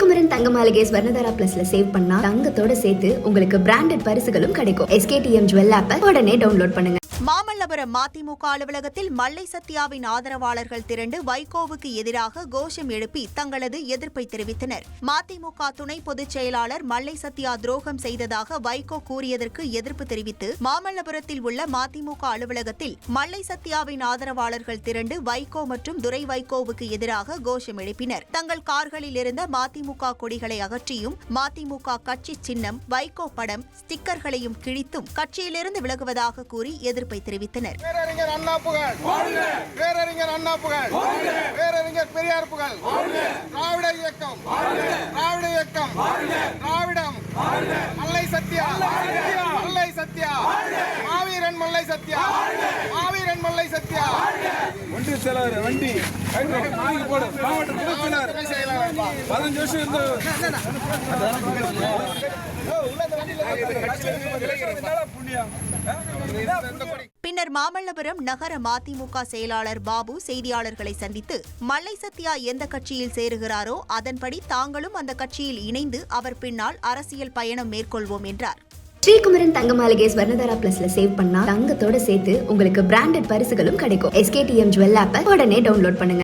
கன்னியாகுமரன் தங்க மாளிகை ஸ்வர்ணதாரா பிளஸ்ல சேவ் பண்ணா தங்கத்தோட சேர்த்து உங்களுக்கு பிராண்டட் பரிசுகளும் கிடைக்கும். எஸ்கேடிஎம் ஜுவல் ஆப்பை உடனே டவுன்லோட் பண்ணுங்க. மாமல்லபுரம் மதிமுக அலுவலகத்தில் மல்லை சத்யாவின் ஆதரவாளர்கள் திரண்டு வைகோவுக்கு எதிராக கோஷம் எழுப்பி தங்களது எதிர்ப்பை தெரிவித்தனர். மதிமுக துணை பொதுச் செயலாளர் மல்லை சத்யா துரோகம் செய்ததாக வைகோ கூறியதற்கு எதிர்ப்பு தெரிவித்து மாமல்லபுரத்தில் உள்ள மதிமுக அலுவலகத்தில் மல்லை சத்யாவின் ஆதரவாளர்கள் திரண்டு வைகோ மற்றும் துரை வைகோவுக்கு எதிராக கோஷம் எழுப்பினர். தங்கள் கார்களில் இருந்த மதிமுக கொடிகளை அகற்றியும் மதிமுக கட்சி சின்னம் வைகோ படம் ஸ்டிக்கர்களையும் கிழித்தும் கட்சியிலிருந்து விலகுவதாக கூறி எதிர்ப்பு தெரிவித்தனர். பேரறிஞர் அண்ணா புகழ். பேரறிஞர் அண்ணா புகழ். பேரறிஞர் பெரியார் புகழ். திராவிட இயக்கம். திராவிட இயக்கம். திராவிடம். மல்லை சத்யா. மல்லை சத்யா. மாவீரன் மல்லை சத்யா. மாவீரன் மல்லை சத்யா. வண்டி போடு. மாவட்ட செயலாளர். பதினஞ்சு வருஷம் பின்னர் மாமல்லபுரம் நகர மதிமுக செயலாளர் பாபு செய்தியாளர்களை சந்தித்து மல்லை சத்யா எந்த கட்சியில் சேருகிறாரோ அதன்படி தாங்களும் அந்த கட்சியில் இணைந்து அவர் பின்னால் அரசியல் பயணம் மேற்கொள்வோம் என்றார். ஸ்ரீகுமரன் தங்க மாளிகை ஸ்வர்ணதாரா பிளஸ்ல சேவ் பண்ணா தங்கத்தோட சேர்த்து உங்களுக்கு பிராண்டட் பரிசுகளும் கிடைக்கும். எஸ்கேடிஎம் ஜுவல் ஆப்பை உடனே டவுன்லோட் பண்ணுங்க.